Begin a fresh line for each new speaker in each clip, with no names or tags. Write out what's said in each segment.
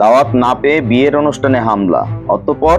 দাওয়াত না পেয়ে বিয়ের অনুষ্ঠানে হামলা। অতঃপর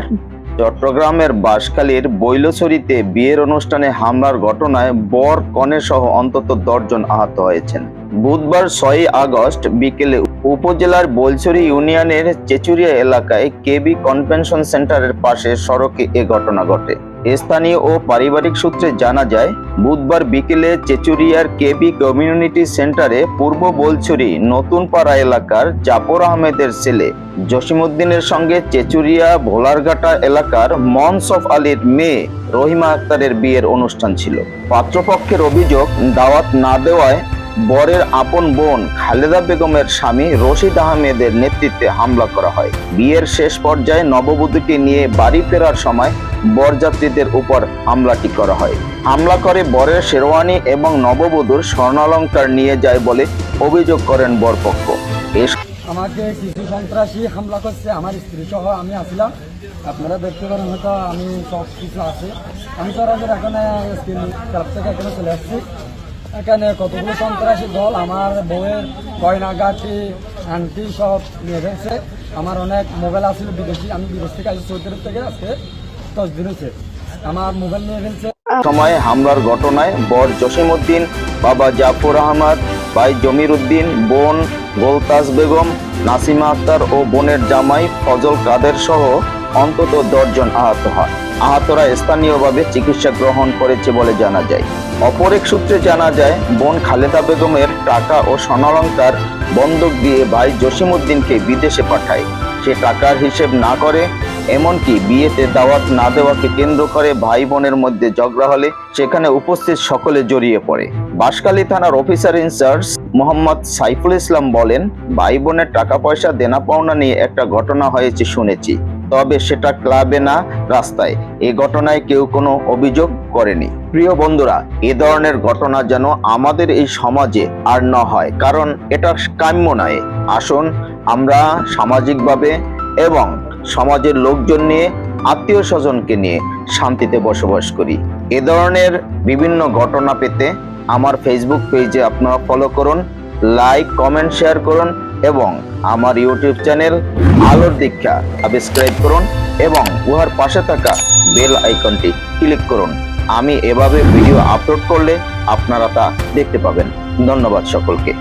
চট্টগ্রামের বাঁশখালীর বৈলছড়িতে বিয়ের অনুষ্ঠানে হামলার ঘটনায় বর কনে সহ অন্তত দশজন আহত হয়েছেন। বুধবার ছয়ই আগস্ট বিকেলে উপজেলার বৈলছড়ি ইউনিয়নের চেচুরিয়া এলাকায় কেবি কনভেনশন সেন্টারের পাশে সড়কে এ ঘটনা ঘটে। স্থানীয় ও পারিবারিক সূত্রে জানা যায়, বুধবার বিকেলে চেচুরিয়ার কেবি কমিউনিটি সেন্টারে পূর্ব বোলছড়ি নতুন পাড়া এলাকার জাফর আহমেদের ছেলে জসিমউদ্দিনের সঙ্গে চেচুরিয়া ভোলারঘাটা এলাকার মনসফ আলীর মেয়ে রহিমা আক্তারের বিয়ের অনুষ্ঠান ছিল। পাত্রপক্ষের অভিযোগ, দাওয়াত না দেওয়ায় বরের আপন বোন খালেদা বেগমের স্বামী রশিদ আহমেদের নেতৃত্বে হামলা করা হয়। বিয়ের শেষ পর্যায়ে নববধূকে নিয়ে বাড়ি ফেরার সময় বরযাত্রীদের উপর হামলাটি করা হয়। হামলা করে বরের শেরওয়ানি এবং নববধূর স্বর্ণালঙ্কার নিয়ে যায় বলে অভিযোগ করেন বরপক্ষ।
আমাকে কিছু সন্ত্রাসী হামলা করছে, আমার স্ত্রী সহ আমি আসলাম। আপনারা দেখতে পারেন হয়তো আমি সব কিছু আছে। আমি তো ওদের এখানে ক্লাব থেকে এখানে চলে আসছি। এখানে কতগুলো সন্ত্রাসী দল? আমার বউয়ের গয়নাগাটি আন্টি সব নিয়ে ফেলছে আমার অনেক মোবাইল আছিল বিদেশি, আমি বিদেশ থেকে আসি সৌদি থেকে, আজকে দশ দিন হয়েছে। আমার মোবাইল নিয়ে ফেলছে
সময় হামলার ঘটনায় বর জসিম উদ্দিন, বাবা জাফর আহমদ, ভাই জমির উদ্দিন, বোন গোলতাজ বেগম, নাসিমা আক্তার ও বোনের জামাই ফজল কাদের সহ অন্তত দশজন আহত হয়। আহতরা স্থানীয়ভাবে চিকিৎসা গ্রহণ করেছে বলে জানা যায়। অপর এক সূত্রে জানা যায়, বোন খালেদা বেগমের টাকা ও স্বর্ণালঙ্কার বন্ধক দিয়ে ভাই জসিমউদ্দিনকে বিদেশে পাঠায়। সে টাকার হিসেব না করে, এমনকি বিয়েতে দাওয়াত না দেওয়াকে কেন্দ্র করে ভাই বোনের মধ্যে ঝগড়া হলে সেখানে উপস্থিত সকলে জড়িয়ে পড়ে। বাঁশখালী থানার officer in charge Mohammad Saiful Islam বলেন, ভাই বোনের টাকা পয়সা দেনা পাওনা নিয়ে একটা ঘটনা হয়েছে শুনেছি। তবে সেটা ক্লাবে না, রাস্তায়। এ ঘটনায় কেউ কোনো অভিযোগ করেনি। প্রিয় বন্ধুরা, এ ধরনের ঘটনা যেন আমাদের এই সমাজে আর না হয়, কারণ এটা কাম্য নয়। আসুন, আমরা সামাজিকভাবে এবং সমাজের লোকজন নিয়ে আত্মীয় স্বজনকে নিয়ে শান্তিতে বসবাস করি। এ ধরনের বিভিন্ন ঘটনা পেতে আমার ফেসবুক পেজে আপনারা ফলো করুন লাইক কমেন্ট শেয়ার করুন এবং আমার ইউটিউব চ্যানেল আলোর দীক্ষা। সাবস্ক্রাইব করুন এবং উহার পাশে থাকা বেল আইকনটি ক্লিক করুন। আমি এভাবে ভিডিও আপলোড করলে আপনারা তা দেখতে পাবেন। ধন্যবাদ সকলকে।